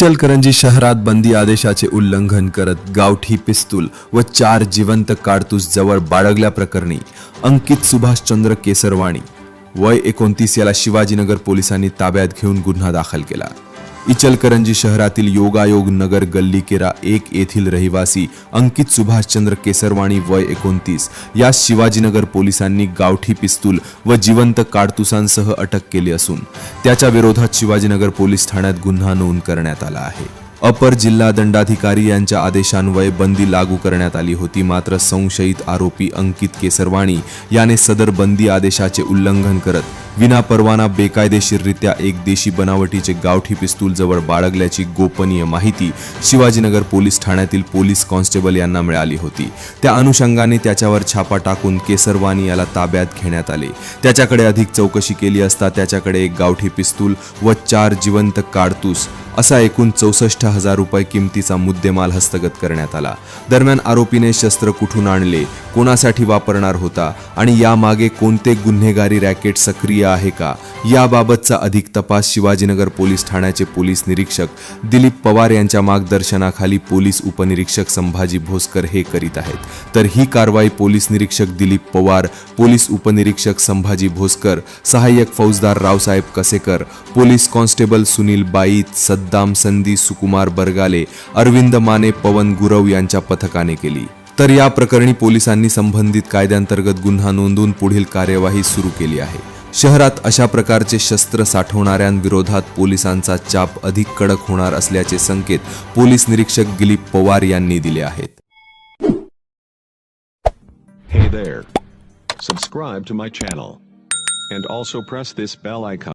इचलकरंजी शहरात बंदी आदेशाचे उल्लंघन करत गावठी पिस्तूल व चार जिवंत काडतूस जवळ बाळगल्याप्रकरणी अंकित सुभाषचंद्र केसरवाणी वय एकोणतीस याला शिवाजीनगर पोलिसांनी ताब्यात घेऊन गुन्हा दाखल केला. इचलकरंजी शहरातील योगायोग नगर गल्लीकेरा एक येथील रहिवासी अंकित सुभाषचंद्र केसरवाणी वय एकोणतीस. या शिवाजीनगर पोलिसांनी गावठी पिस्तूल व जिवंत काडतुसांसह अटक केली असून त्याच्या विरोधात शिवाजीनगर पोलीस ठाण्यात गुन्हा नोंद करण्यात आला आहे. अपर जिल्हा दंडाधिकारी यांच्या आदेशान्वये बंदी लागू करण्यात आली होती मात्र संशयित आरोपी अंकित केसरवाणी याने सदर बंदी आदेशाचे उल्लंघन करत विनापरवाना बेकायदेशीररित्या एक देशी बनावटीचे गावठी पिस्तूल जवळ बाळगल्याची गोपनीय माहिती शिवाजीनगर पोलीस ठाण्यातील पोलीस कॉन्स्टेबल यांना मिळाली होती. त्या अनुषंगाने त्याच्यावर छापा टाकून केसरवानी याला ताब्यात घेण्यात आले. त्याच्याकडे अधिक चौकशी केली असता त्याच्याकडे एक गावठी पिस्तूल व चार जिवंत काडतूस असा एकूण चौसष्ट हजार रुपये किमतीचा मुद्देमाल हस्तगत करण्यात आला. दरम्यान आरोपीने शस्त्र कुठून आणले कोणासाठी वापरणार होता आणि यामागे कोणते गुन्हेगारी रॅकेट सक्रिय आहे का याबाबतचा अधिक तपास शिवाजीनगर पोलीस ठाण्याचे पोलीस निरीक्षक दिलीप पवार यांच्या मार्गदर्शनाखाली पोलीस उपनिरीक्षक संभाजी भोसकर हे करीत आहेत. तर ही कारवाई पोलीस निरीक्षक दिलीप पवार पोलीस उपनिरीक्षक संभाजी भोसकर सहाय्यक फौजदार रावसाहेब कसेकर पोलीस कॉन्स्टेबल सुनील बाईत मुद्दाम संधी सुकुमार बरगाले अरविंद माने पवन गुरव यांच्या पथकाने केली तर या प्रकरणी पोलिसांनी संबंधित कायद्यांतर्गत गुन्हा नोंदवून पुढील कार्यवाही सुरू केली आहे शहरात अशा प्रकारचे शस्त्र साठवणाऱ्यांविरोधात पोलिसांचा चाप अधिक कडक होणार असल्याचे संकेत पोलीस निरीक्षक दिलीप पवार यांनी दिले आहेत Hey there. Subscribe to my channel. And also press this bell icon.